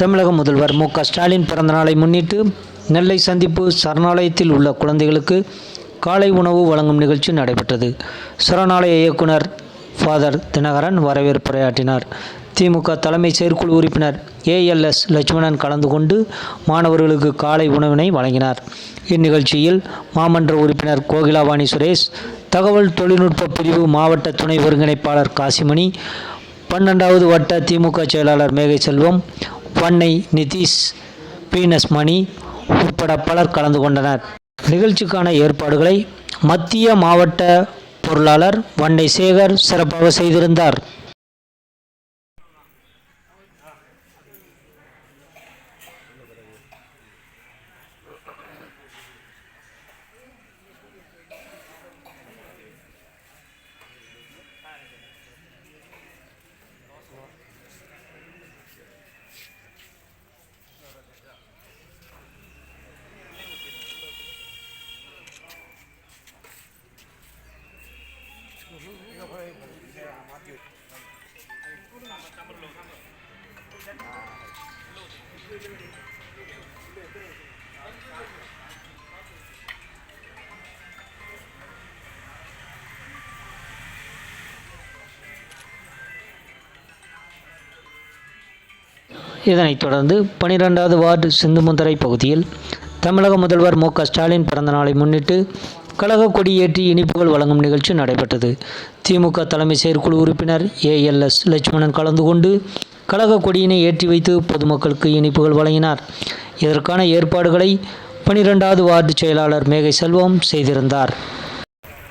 தமிழக முதல்வர் மு ஸ்டாலின் ஸ்டாலின் பிறந்தநாளை முன்னிட்டு நெல்லை சந்திப்பு சரணாலயத்தில் உள்ள குழந்தைகளுக்கு காலை உணவு வழங்கும் நிகழ்ச்சி நடைபெற்றது. சரணாலய இயக்குனர் ஃபாதர் தினகரன் வரவேற்புரையாற்றினார் திமுக தலைமை செயற்குழு உறுப்பினர் ஏஎல்எஸ் லட்சுமணன் கலந்து கொண்டு மாணவர்களுக்கு காலை உணவினை வழங்கினார். இந்நிகழ்ச்சியில் மாமன்ற உறுப்பினர் கோகிலாவாணி சுரேஷ் தகவல் தொழில்நுட்ப பிரிவு மாவட்ட துணை ஒருங்கிணைப்பாளர் காசிமணி பன்னெண்டாவது வட்ட திமுக செயலாளர் மேகை செல்வம் பண்ணை நிதிஷ் பீனஸ் மணி உட்பட பலர் கலந்து கொண்டனர். நிகழ்ச்சிக்கான ஏற்பாடுகளை மத்திய மாவட்ட பொருளாளர் வன்னை சேகர் சிறப்பாக செய்திருந்தார். இதனைத் தொடர்ந்து பனிரெண்டாவது வார்டு சிந்துமுந்தரை பகுதியில் தமிழக முதல்வர் மு க ஸ்டாலின் பிறந்த நாளை முன்னிட்டு கழக கொடியேற்றி இனிப்புகள் வழங்கும் நிகழ்ச்சி நடைபெற்றது. திமுக தலைமை செயற்குழு உறுப்பினர் ஏ எல் எஸ் லட்சுமணன் கலந்து கொண்டு கழக கொடியினை ஏற்றி வைத்து பொதுமக்களுக்கு இனிப்புகள் வழங்கினார் இதற்கான ஏற்பாடுகளை பனிரெண்டாவது வார்டு செயலாளர் மேகை செல்வம் செய்திருந்தார்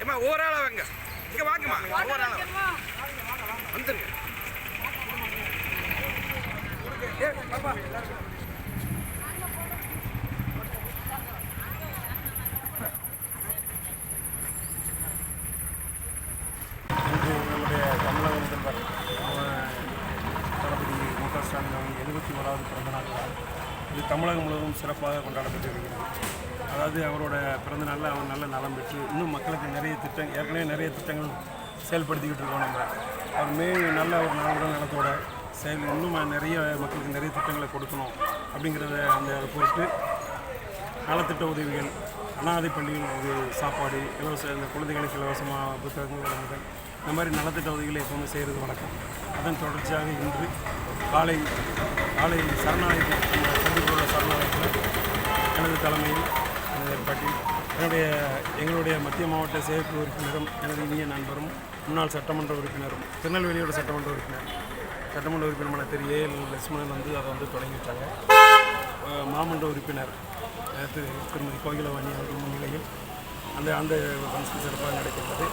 ஏம்மா மு க எழுபத்தி ஓராவது பிறந்த நாள் இது தமிழகம் முழுவதும் சிறப்பாக கொண்டாடப்பட்டு வருகிறது அதாவது அவரோட பிறந்தநாளில் அவர் நல்ல நலம் பெற்று இன்னும் மக்களுக்கு நிறைய திட்டம் ஏற்கனவே நிறைய திட்டங்கள் செயல்படுத்திக்கிட்டு இருக்கோம் நம்ம. அவர் மே நல்ல ஒரு நலவுடன் நலத்தோட செயல் இன்னும் நிறைய மக்களுக்கு நிறைய திட்டங்களை கொடுக்கணும் அப்படிங்கிறத அந்த அதை பொறுத்து நலத்திட்ட உதவிகள் அனாதை பள்ளிகள் சாப்பாடு இலவச இந்த குழந்தைகளுக்கு இலவசமாக புத்தகங்கள் வழங்குதல் இந்த மாதிரி நலத்திட்ட உதவிகளை எப்போவுமே செய்கிறது வழக்கம் அதன் தொடர்ச்சியாக இன்று காலை காலை சரணாலயத்தில் சந்திப்புள்ள சரணாலயத்தில் எனது தலைமையில் எனது ஏற்பாட்டில் என்னுடைய எங்களுடைய மத்திய மாவட்ட செயற்குழு உறுப்பினரும் எனது இனிய நண்பரும் முன்னாள் சட்டமன்ற உறுப்பினரும் திருநெல்வேலியோட சட்டமன்ற உறுப்பினர் சட்டமன்ற உறுப்பினரான திரு ஏ எல் லட்சுமணன் வந்து அதை வந்து தொடங்கிவிட்டாங்க மாமன்ற உறுப்பினர் திரு திருமதி கோகிலவாணி அவர்கள் முன்னிலையில் அந்த அந்த ஃபங்க்ஷன் சிறப்பாக நடைபெற்றது.